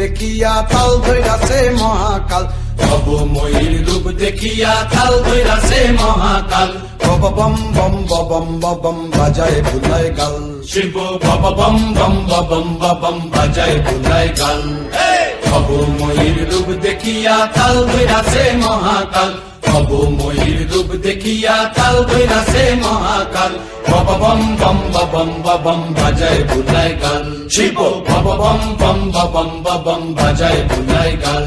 দেখিয়া তাল ধৈরাছে মহাকাল। ভব ময়ূর রূপ দেখিয়া তাল ধৈরাছে মহাকাল। বব বম বম বম বম বাজায় ভুলাই গাল। শিব বব বম বম বম বম বাজায় ভুলাই গাল। ভব ময়ূর রূপ দেখিয়া তাল ধৈরাছে মহাকাল। ভব ময়ূর রূপ দেখিয়া কাল ধৈরাছে মহাকাল বব বম বম বম বম বাজায় বুলায় গাল শিব বব বম বম বম বম বাজায় বুলায় গাল